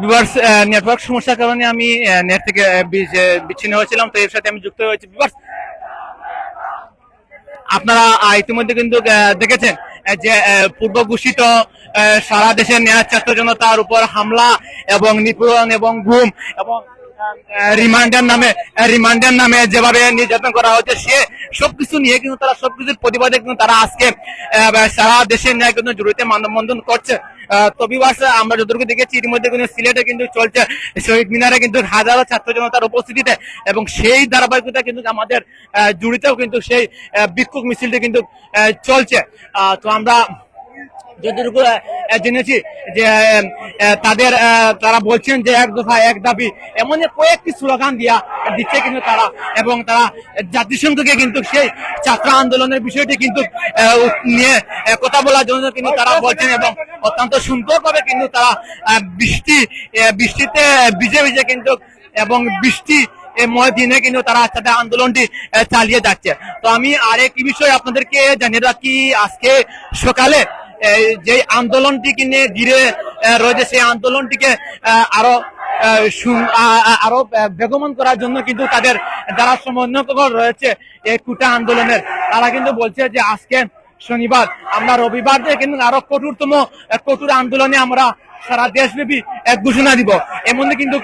বিভার্স network সমস্যার কারণে আমি নেট থেকে বিচ্ছিন্ন হয়েছিলাম, তো এর সাথে আমি যুক্ত হয়েছি। বিভার্স আপনারা ইতিমধ্যে কিন্তু দেখেছেন যে পূর্ব ঘোষিত সারা দেশের ন্যায় ছাত্র জনতার উপর হামলা এবং নিপীড়ন এবং ঘুম এবং রিমান্ডের নামে রিমান্ডের নামে যেভাবে নির্যাতন করা হচ্ছে, সে সবকিছু নিয়ে কিন্তু তারা সবকিছুর প্রতিবাদে কিন্তু তারা আজকে সারা দেশের ন্যায় কিন্তু জড়িতে মানববন্ধন করছে। আমরা যতটুকু দেখেছি, ইতিমধ্যে কিন্তু সিলেটে কিন্তু চলছে শহীদ মিনারে কিন্তু হাজারো ছাত্র জনতার উপস্থিতিতে এবং সেই ধারাবাহিকতা কিন্তু আমাদের জুড়িতেও কিন্তু সেই বিক্ষোভ মিছিলটি কিন্তু চলছে। তো আমরা যতটুকু জেনেছি যে তাদের তারা বলছেন যে এক দফা এক দাবি, এমন কয়েকটি স্লোগান দিয়া দিচ্ছে কিন্তু তারা, এবং তারা জাতিসংঘকে কিন্তু সেই ছাত্র আন্দোলনের বিষয়টি কিন্তু নিয়ে কথা বলার জন্য কিন্তু তারা বলছেন এবং অত্যন্ত সুন্দরভাবে কিন্তু তারা বৃষ্টি বৃষ্টিতে ভিজে ভিজে কিন্তু, এবং বৃষ্টি ময় দিনে কিন্তু তারা তাদের আন্দোলনটি চালিয়ে যাচ্ছে। তো আমি আরেকটি বিষয় আপনাদেরকে জানিয়ে রাখি, আজকে সকালে যে আন্দোলনটিকে নিয়ে ঘিরে রয়েছে সেই আন্দোলনটিকে আরও আরও বেগমন করার জন্য কিন্তু তাদের যারা সমন্বয়ক রয়েছে এই কুটা আন্দোলনের। তারা কিন্তু বলছে যে আজকে শনিবার, আমরা রবিবার দিয়ে কিন্তু আরও কঠোরতম কঠোর আন্দোলনে আমরা সারা দেশব্যাপী এক ঘোষণা দিব। এমনই কিন্তু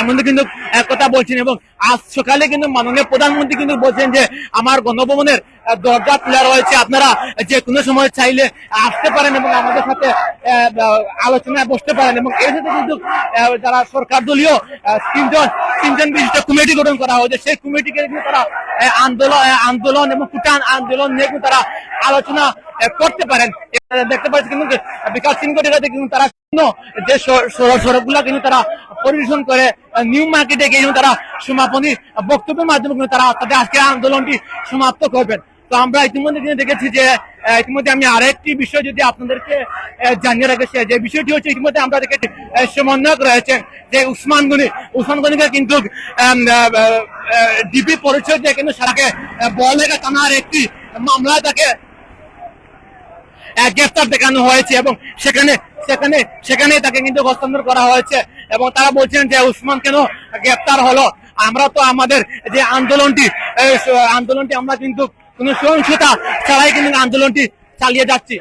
এমন কিন্তু এক কথা বলছেন এবং আজ সকালে কিন্তু মাননীয় প্রধানমন্ত্রী কিন্তু বলছেন যে আমার গণভবনের দরজা খোলা রয়েছে। আপনারা যে কোনো সময় চাইলে আসতে পারেন এবং আমাদের সাথে আলোচনায় বসতে পারেন এবং এর সাথে কিন্তু যারা সরকার দলীয় তিনজন তিনজন বিশিষ্ট কমিটি গঠন করা হয়েছে, সেই কমিটিকে কিন্তু তারা আন্দোলন আন্দোলন এবং কুটান আন্দোলন নিয়ে কিন্তু তারা আলোচনা করতে পারেন। দেখতে পাচ্ছি কিন্তু বিকাশ সিং কিন্তু তারা যে সড়কগুলা কিন্তু তারা পরিবেশন করে নিউ মার্কেটে গিয়ে তারা সমাপনী বক্তব্যের মাধ্যমে কিন্তু তারা তাদের আজকের আন্দোলনটি সমাপ্ত করবেন। তো আমরা ইতিমধ্যে কিন্তু দেখেছি যে ইতিমধ্যে আমি আরেকটি বিষয় যদি আপনাদেরকে জানিয়ে রাখেছি যে বিষয়টি হচ্ছে ইতিমধ্যে আমরা দেখেছি সমন্বয়ক রয়েছেন যে উসমান গনি। উসমান গনিকে কিন্তু ডিপি পরিচয় দিয়ে কিন্তু সারাকে বল লেখা থানার একটি মামলা তাকে গ্রেফতার দেখানো হয়েছে এবং সেখানে সেখানে সেখানে তাকে কিন্তু হস্তান্তর করা হয়েছে এবং তারা বলছেন যে উসমান কেন গ্রেফতার হলো? আমরা তো আমাদের যে আন্দোলনটি আন্দোলনটি আমরা কিন্তু কোনো সহিংসতা ছাড়াই কিন্তু আন্দোলনটি চালিয়ে যাচ্ছি।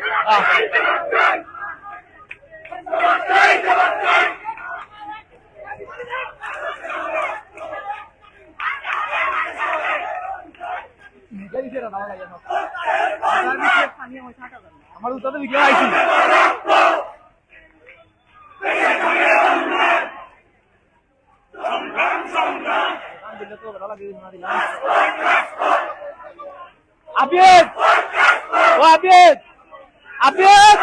আমার উত্তর ভিডিও আইছি আবিদ ও আবিদ আবিদ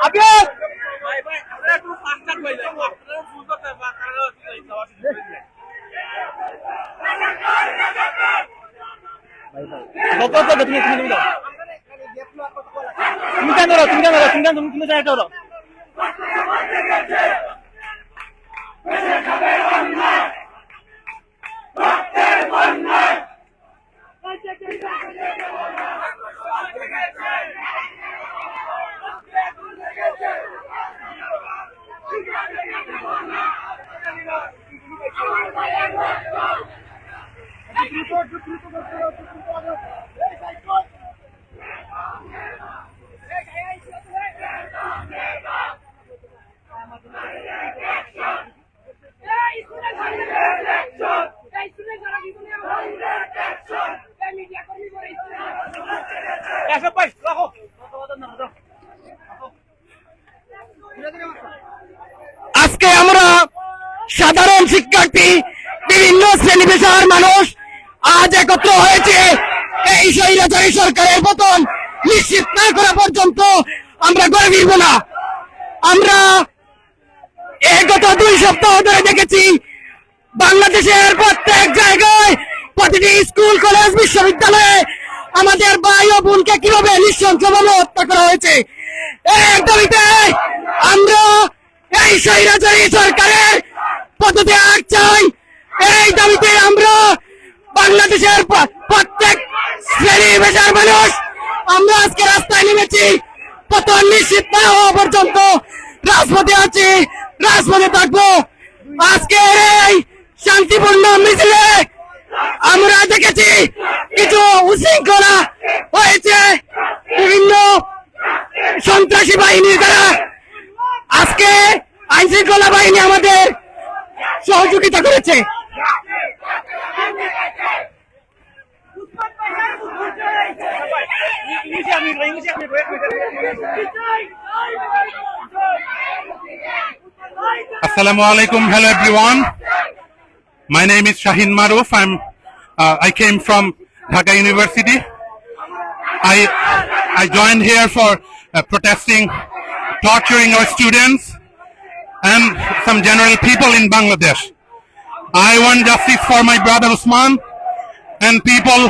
আবিদ কত কত তুমি তুমি তুমি দাও তুমি ধরো তুমি ধরো তুমি কেন তুমি তুমি কেন ধরো পাই রাখো। আজকে আমরা সাধারণ শিক্ষার্থী, বিভিন্ন শ্রেণি পেশার মানুষ আজ একত্র হয়েছে এই স্বৈরাচারী সরকারের পতন নিশ্চিত না করা পর্যন্ত আমরা গড়ে ফিরবো না। আমরা গত দুই সপ্তাহ ধরে দেখেছি বাংলাদেশের প্রত্যেক জায়গায় প্রতিটি স্কুল, কলেজ, বিশ্ববিদ্যালয়ে আমাদের ভাই ও বোনকে কীভাবে নৃশংসভাবে হত্যা করা হয়েছে? আমরা এই স্বৈরাচারী সরকারের পদ্ধতি আগ চাই। এই দাবিতে আমরা বাংলাদেশের প্রত্যেক শ্রেণি পেশার মানুষ, আমরা আজকে রাস্তায় নেমেছি। পতন নিশ্চিত না হওয়া পর্যন্ত রাজপথে আছি, রাজপথে থাকব। আজকে এই শান্তিপূর্ণ মিছিলে আমরা দেখেছি কিছু উশৃঙ্খলা হয়েছে বিভিন্ন সন্ত্রাসী বাহিনীর দ্বারা আজকে আইন শৃঙ্খলা বাহিনী আমাদের সহযোগিতা করেছে Assalamu alaikum. Hello everyone. My name is Shahin Maruf. I'm uh, I came from Dhaka University. I I joined here for uh, protesting torturing our students and some general people in Bangladesh. I want justice for my brother Usman and people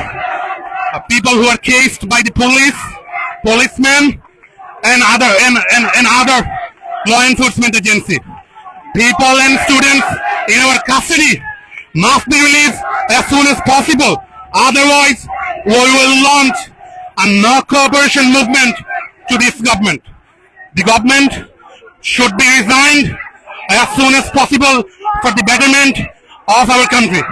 uh, people who are cased by the police, policemen and other and, and, and other law enforcement agency. People and students in our custody must be released as soon as possible. Otherwise, we will launch a no cooperation movement to this government. The government should be resigned as soon as possible for the betterment of our country.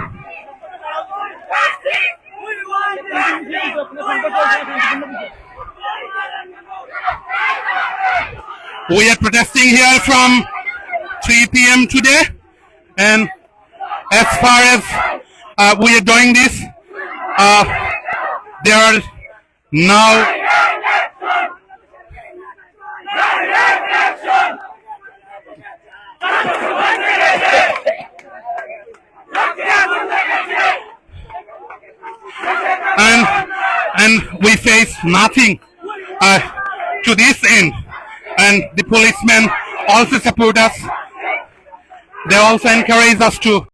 We are protesting here from 3 p.m. today, and as far as uh, we are doing this, uh, there are now and and we face nothing uh, to this end. And the policemen also support us. They also encourage us to